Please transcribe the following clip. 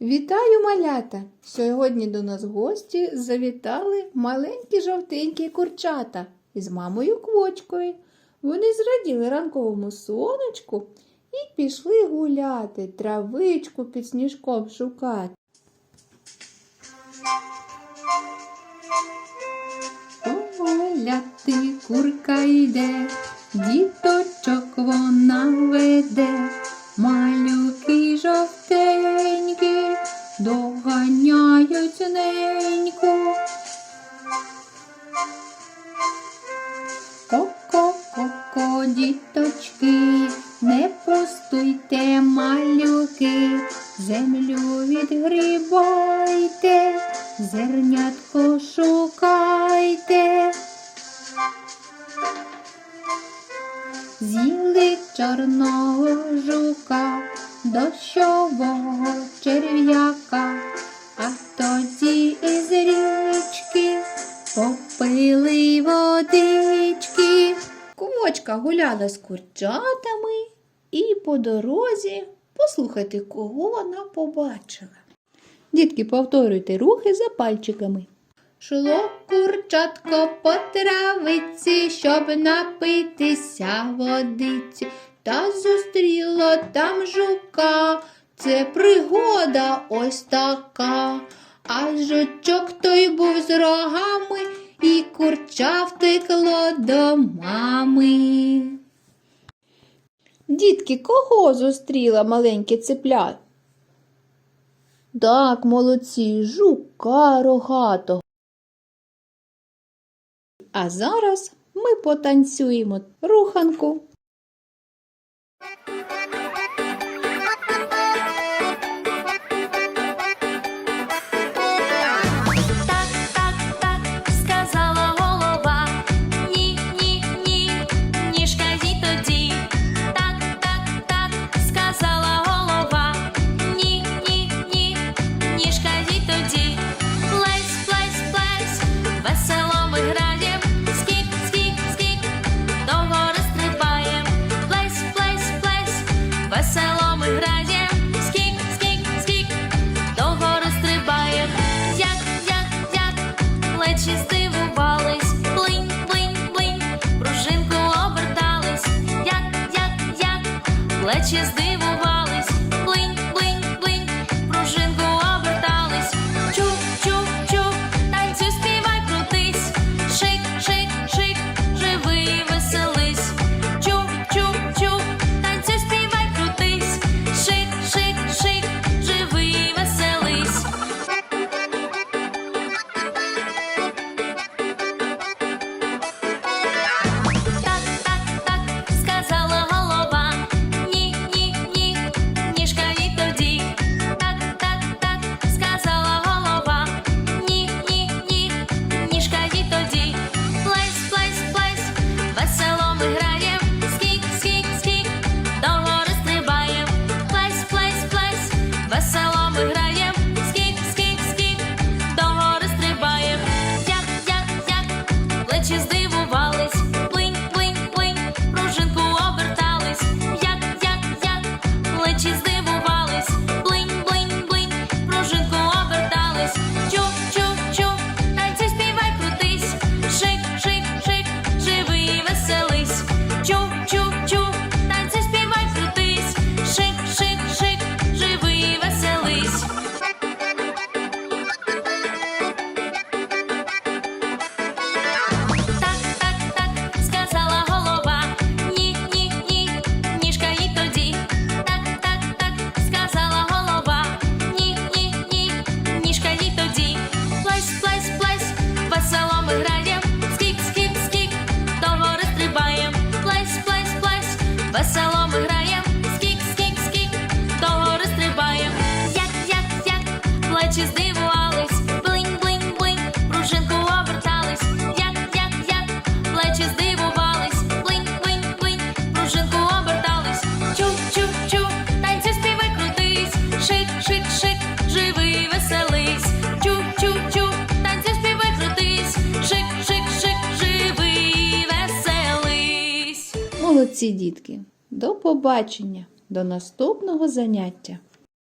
Вітаю, малята! Сьогодні до нас гості завітали маленькі жовтенькі курчата із мамою квочкою. Вони зраділи ранковому сонечку і пішли гуляти, травичку під сніжком шукати. Гуляти курка йде, діточок вона веде, діточки, не пустуйте малюки, землю відгрібайте, зернятко шукайте. З'їли чорного жука, дощового черв'яка, а тоді із річки Гуляла з курчатами і по дорозі послухайте, кого вона побачила. Дітки, повторюйте рухи за пальчиками. Шло курчатко по травиці, щоб напитися водиці, та зустріло там жука. Це пригода ось така. А жучок той був з рогами, курча втекло до мами. Дітки, кого зустріла маленьке цепля? Так, молодці, жука рогатого. А зараз ми потанцюємо руханку. Плечі здивувались, плечі здивувались, плечі здивувались. Блинь, блинь, блинь, пружинку обертались. Як, як, як, плечі здивувались. Блинь, блинь, блинь, пружинку обертались. Чук, чук, чук, танці співай, крутись. Шик, шик, шик, живи і веселись. Чук, чук, чук, танці співай. Шик, шик, шик, живи і веселись. Молодці, дітки! До побачення! До наступного заняття!